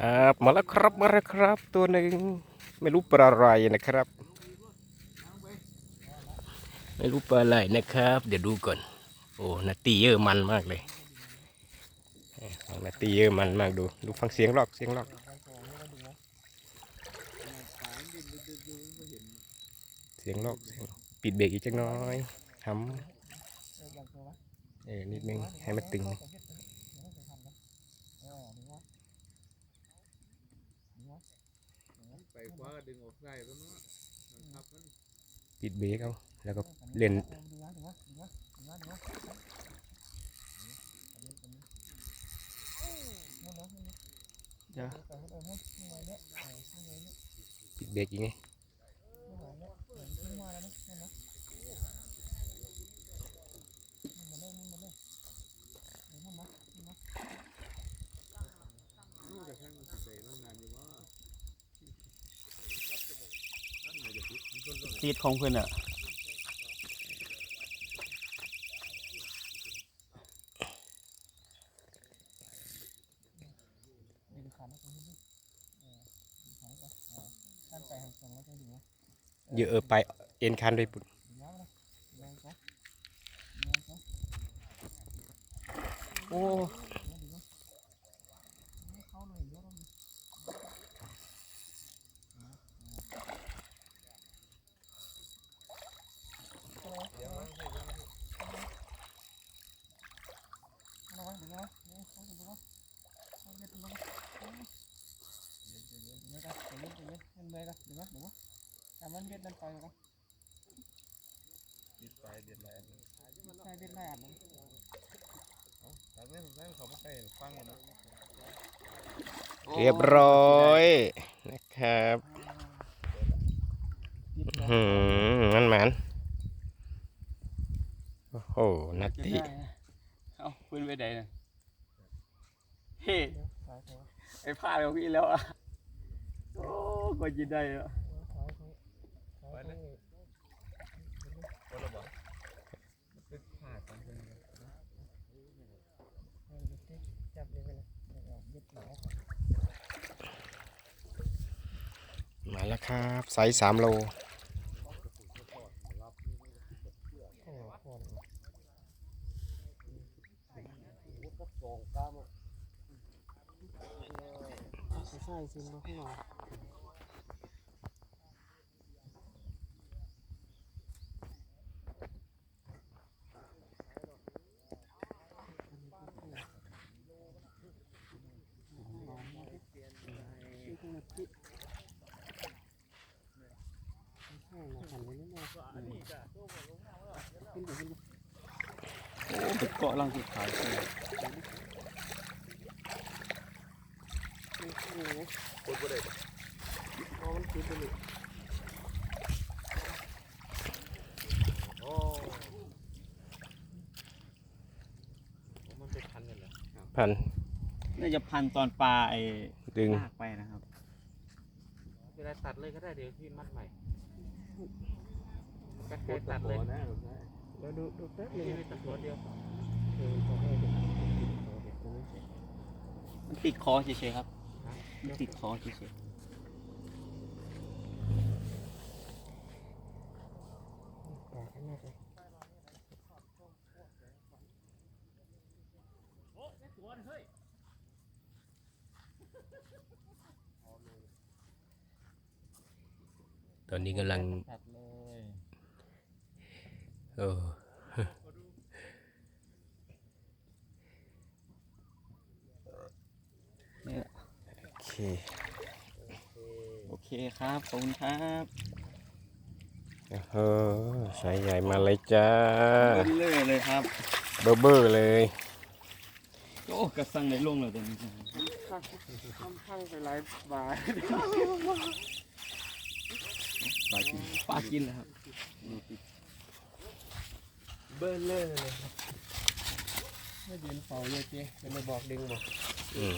ครับมาแล้วครับมาแล้วครับ ตัวหนึ่งไม่รู้ปลาอะไรนะครับ ไม่รู้ปลาอะไรนะครับ เดี๋ยวดูก่อน โอ้นาตีเยอะมันมากเลยเอ้ยฟังนาตีเยอะมันมากดูดูฟังเสียงลอกเสียงลอกเสียงลอกปิดเบรกอีกจักน้อยทำเออนิดนึงให้มันตึง ไปคว้าดึงออกได้แล้วเนาะมันทับมันปิดเบรกเอาแล้วก็เล่นปิดเบรกอีกไง รู้แต่ทั้งใส่ต้องงานอยู่ว่า ซีดของเพื่อนอะเยอะเออไปเอ็นคันด้วยปุ่นโอ้ มันเบ็ดมันปล่อยกันติดไปเดือนละอันใช่เบ็ดไม่อาบมันแต่ไม่ผมได้เขาไม่ใส่ฟังหมดนะเรียบร้อยนะครับหืมมันหมันโอ้โหนาตีเอาเพื่อนไปไหนน่ะเฮ้ไอ้พลาดของพี่แล้วอะ ก็ยินได้อะไปนะคนละบ่เป็นผ่ากันเป็นมาแล้วครับไซส์สามโลใช่จริงเราข้างหลัง โอ้ไปเกาะลังสุดท้ายเลยคนบ่ได้บ่เพราะมันคือเป็นโอ้มันเป็นพันเลยเหรอพันน่าจะพันตอนปลาไอ้ดึงลากไปนะครับ เวลาตัดเลยก็ได้เดี๋ยวพี่มัดใหม่ก็แค่ตัดเลยนะแล้วดูดูแป๊บนึพี่งไม่ตัดตัวเดียวมันติดคอเฉยๆครับมันติดคอเฉย ตอนนี้กำลังตัดเลยเออๆเนี่ยโอเค โอเคครับขอบคุณครับเออสายใหญ่มาเลยจ้าเบลเลยเลยครับ เบอร์เบอร์เลย โอ้กระสังไหนลงเลยตัวนี้ทำพังไปหลายบาท ปลากินปลากินแล้วครับดูติดเบอร์เลอร์เลยไม่เดินเฝ้าเลยเจ๊เป็นมาบอกดึงบอกอืม